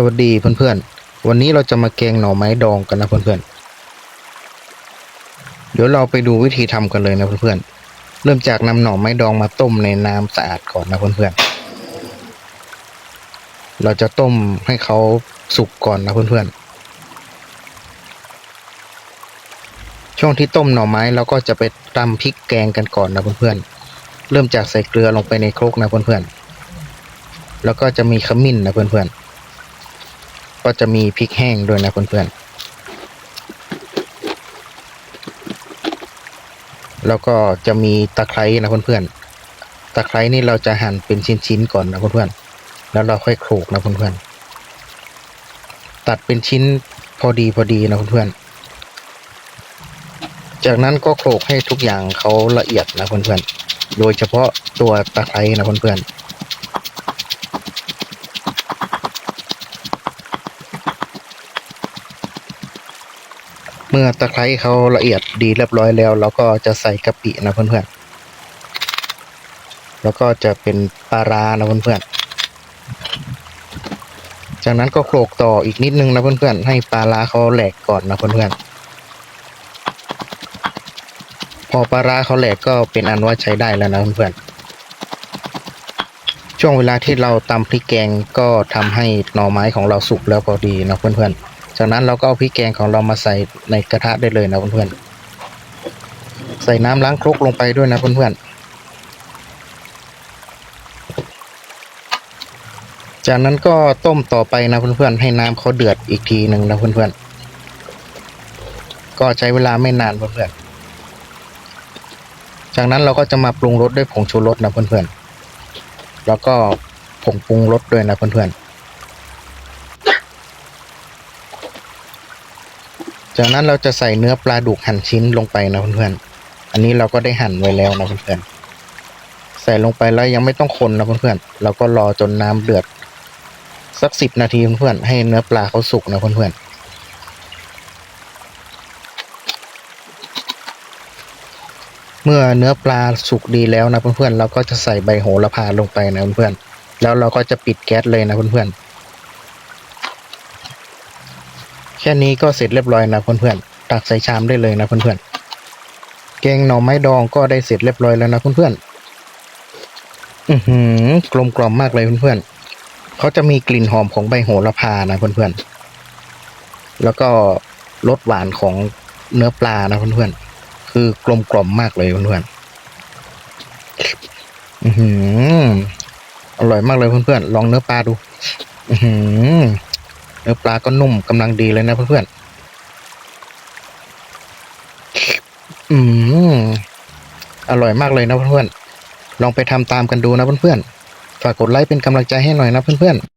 สวัสดีเพื่อนๆ วันนี้เราจะมาแกงหน่อไม้ดองกันนะเพื่อนๆ เดี๋ยวเราไปดูวิธีทำกันเลยนะเพื่อนๆ เริ่มจากนำหน่อไม้ดองมาต้มในน้ำสะอาดก่อนนะเพื่อนๆ เราจะต้มให้เขาสุกก่อนนะเพื่อนๆ ช่วงที่ต้มหน่อไม้เราก็จะไปตำพริกแกงกันก่อนนะเพื่อนๆ เริ่มจากใส่เกลือลงไปในครกนะเพื่อนๆ แล้วก็จะมีขมิ้นนะเพื่อนๆ ก็จะมีพริกแห้งด้วยนะเพื่อนๆแล้วก็จะมีตะไคร้นะเพื่อนๆตะไคร้นี่เราจะหั่นเป็นชิ้นๆก่อนนะเพื่อนๆแล้วเราค่อยโขลกนะเพื่อนๆตัดเป็นชิ้นพอดีพอดีนะเพื่อนๆจากนั้นก็โขลกให้ทุกอย่างเขาละเอียดนะเพื่อนๆโดยเฉพาะตัวตะไคร้นะเพื่อนๆ เมื่อตะไคร้เขาละเอียดดีเรียบร้อยแล้วเราก็จะใส่กะปินะเพื่อนๆแล้วก็จะเป็นปลาร้านะเพื่อนๆจากนั้นก็โขลกต่ออีกนิดนึงนะเพื่อนๆให้ปลาร้าเขาแหลกก่อนนะเพื่อนๆพอปลาร้าเขาแหลกก็เป็นอันว่าใช้ได้แล้วนะเพื่อนๆช่วงเวลาที่เราตำพริกแกงก็ทำให้หน่อไม้ของเราสุกแล้วพอดีนะเพื่อนๆ จากนั้นเราก็เอาพริกแกงของเรามาใส่ในกระทะได้เลยนะเพื่อนๆใส่น้ำล้างครกลงไปด้วยนะเพื่อนๆจากนั้นก็ต้มต่อไปนะเพื่อนๆให้น้ำเขาเดือดอีกทีหนึ่งนะเพื่อนๆก็ใช้เวลาไม่นานเพื่อนๆจากนั้นเราก็จะมาปรุงรสด้วยผงชูรสนะเพื่อนๆแล้วก็ผงปรุงรสด้วยนะเพื่อนๆ จากนั้นเราจะใส่เนื้อปลาดุกหั่นชิ้นลงไปนะเพื่อนๆ อันนี้เราก็ได้หั่นไว้แล้วนะเพื่อนๆ ใส่ลงไปแล้วยังไม่ต้องคนนะเพื่อนๆ เราก็รอจนน้ำเดือดสักสิบนาทีเพื่อนๆ ให้เนื้อปลาเขาสุกนะเพื่อนๆเมื่อเนื้อปลาสุกดีแล้วนะเพื่อนๆเราก็จะใส่ใบโหระพาลงไปนะเพื่อนๆแล้วเราก็จะปิดแก๊สเลยนะเพื่อนๆ แค่นี้ก็เสร็จเรียบร้อยนะเพื่อนๆตักใส่ชามได้เลยนะเพื่อนๆแกงหน่อไม้ดองก็ได้เสร็จเรียบร้อยแล้วนะเพื่อนๆอือหือกลมกล่อมมากเลยเพื่อนๆเขาจะมีกลิ่นหอมของใบโหระพานะเพื่อนๆแล้วก็รสหวานของเนื้อปลานะเพื่อนๆคือกลมกล่อมมากเลยเพื่อนๆอือหืออร่อยมากเลยเพื่อนๆลองเนื้อปลาดู อือหือ เนื้อปลาก็นุ่มกำลังดีเลยนะเพื่อนๆ อืม อร่อยมากเลยนะเพื่อนๆ ลองไปทำตามกันดูนะเพื่อนๆ ฝากกดไลค์เป็นกำลังใจให้หน่อยนะเพื่อนๆ